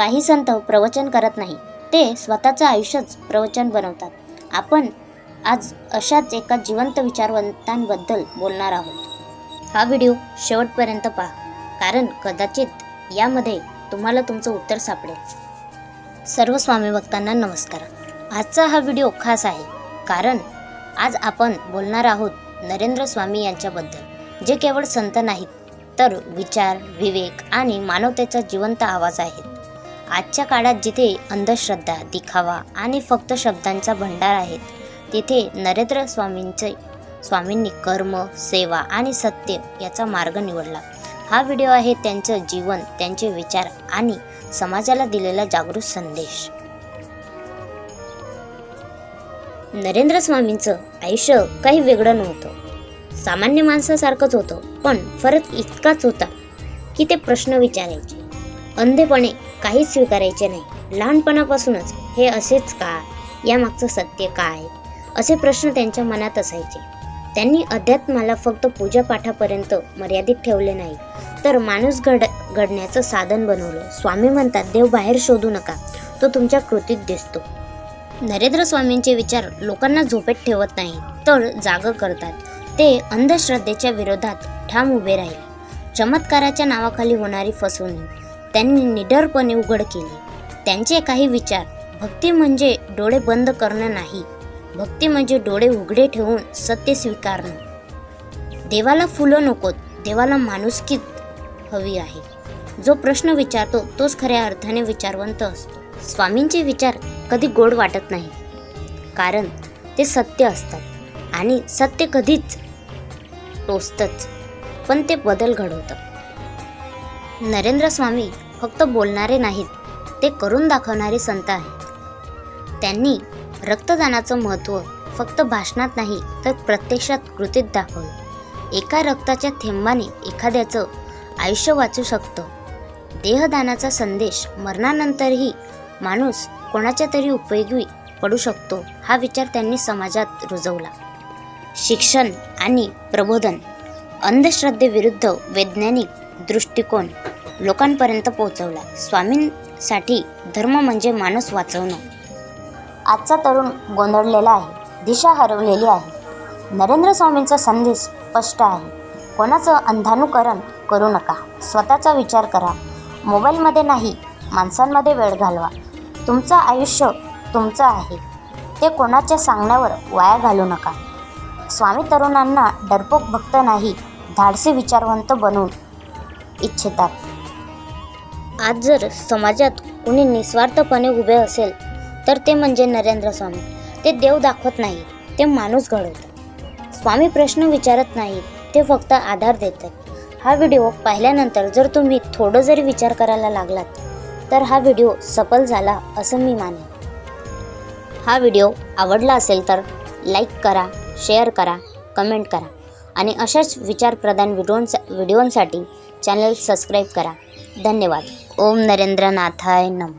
काही संत प्रवचन करत नाही. ते स्वतःचं आयुष्यच प्रवचन बनवतात. आपण आज अशाच एका जिवंत विचारवंतांबद्दल बोलणार आहोत. हा व्हिडिओ शेवटपर्यंत पहा कारण कदाचित यामध्ये तुम्हाला तुमचं उत्तर सापडेल. सर्व स्वामी भक्तांना नमस्कार. आजचा हा व्हिडिओ खास आहे कारण आज आपण बोलणार आहोत नरेंद्र स्वामी यांच्याबद्दल जे केवळ संत नाहीत तर विचार विवेक आणि मानवतेचा जिवंत आवाज आहेत. आजच्या काळात जिथे अंधश्रद्धा दिखावा आणि फक्त शब्दांचा भंडार आहेत तिथे नरेंद्र स्वामींचे स्वामींनी कर्म सेवा आणि सत्य याचा मार्ग निवडला. हा व्हिडिओ आहे त्यांचं जीवन त्यांचे विचार आणि समाजाला दिलेला जागृत संदेश. नरेंद्र स्वामींचं आयुष्य काही वेगळं नव्हतं. सामान्य माणसासारखंच होतं पण फरक इतकाच होता की ते प्रश्न विचारायचे. अंधेपणे काहीच स्वीकारायचे नाही. लहानपणापासूनच. हे असेच का? यामागचं सत्य काय? असे प्रश्न त्यांच्या मनात असायचे. त्यांनी अध्यात्माला फक्त पूजापाठापर्यंत मर्यादित ठेवले नाही. तर माणूस घड घडण्याचं साधन बनवलं. स्वामी म्हणतात देव बाहेर शोधू नका. तो तुमच्या कृतीत दिसतो. नरेंद्र स्वामींचे विचार लोकांना झोपेत ठेवत नाही तर जाग करतात. ते अंधश्रद्धेच्या विरोधात ठाम उभे राहिले. चमत्काराच्या नावाखाली होणारी फसवणूक. त्यांनी निडरपणे उघड केली. त्यांचे काही विचार भक्ती म्हणजे डोळे बंद करणं नाही. भक्ती म्हणजे डोळे उघडे ठेवून सत्य स्वीकारणं. देवाला फुलं नकोत देवाला माणुसकीत हवी आहे. जो प्रश्न विचारतो तोच खऱ्या अर्थाने विचारवंत असतो. स्वामींचे विचार कधी गोड वाटत नाही. कारण ते सत्य असतात आणि सत्य कधीच टोचतंच पण ते बदल घडवतं. नरेंद्र स्वामी फक्त बोलणारे नाहीत ते करून दाखवणारे संत आहेत. त्यांनी रक्तदानाचं महत्त्व फक्त भाषणात नाही तर प्रत्यक्षात कृतीत दाखवलं. एका रक्ताच्या थेंबाने एखाद्याचं आयुष्य वाचू शकतं. देहदानाचा संदेश मरणानंतरही माणूस कोणाच्या तरी उपयोगी पडू शकतो हा विचार त्यांनी समाजात रुजवला. शिक्षण आणि प्रबोधन अंधश्रद्धेविरुद्ध वैज्ञानिक दृष्टिकोन लोकांपर्यंत पोहोचवला. स्वामींसाठी धर्म म्हणजे माणूस वाचवणं. आजचा तरुण गोंधळलेला आहे दिशा हरवलेली आहे. नरेंद्र स्वामींचा संदेश स्पष्ट आहे. कोणाचं अंधानुकरण करू नका. स्वतःचा विचार करा. मोबाईलमध्ये नाही माणसांमध्ये वेळ घालवा. तुमचं आयुष्य तुमचं आहे. ते कोणाच्या सांगण्यावर वाया घालू नका. स्वामी तरुणांना डरपोक भक्त नाही धाडसी विचारवंत बनवून इच्छितात. आज जर समाजात कुणी निस्वार्थपणे उभे असेल तर ते म्हणजे नरेंद्र स्वामी. ते देव दाखवत नाही ते माणूस घडवतात स्वामी प्रश्न विचारत नाहीत ते फक्त आधार देतात. हा व्हिडिओ पाहिल्यानंतर जर तुम्ही थोडं जरी विचार करायला लागलात तर हा व्हिडिओ सफल झाला असं मी मानेन. हा व्हिडिओ आवडला असेल तर लाईक करा शेअर करा कमेंट करा. आणि अशाच विचारप्रधान व्हिडिओंसा व्हिडिओंसाठी चॅनल सबस्क्राईब करा. धन्यवाद. ओम नरेंद्र नाथाय नम.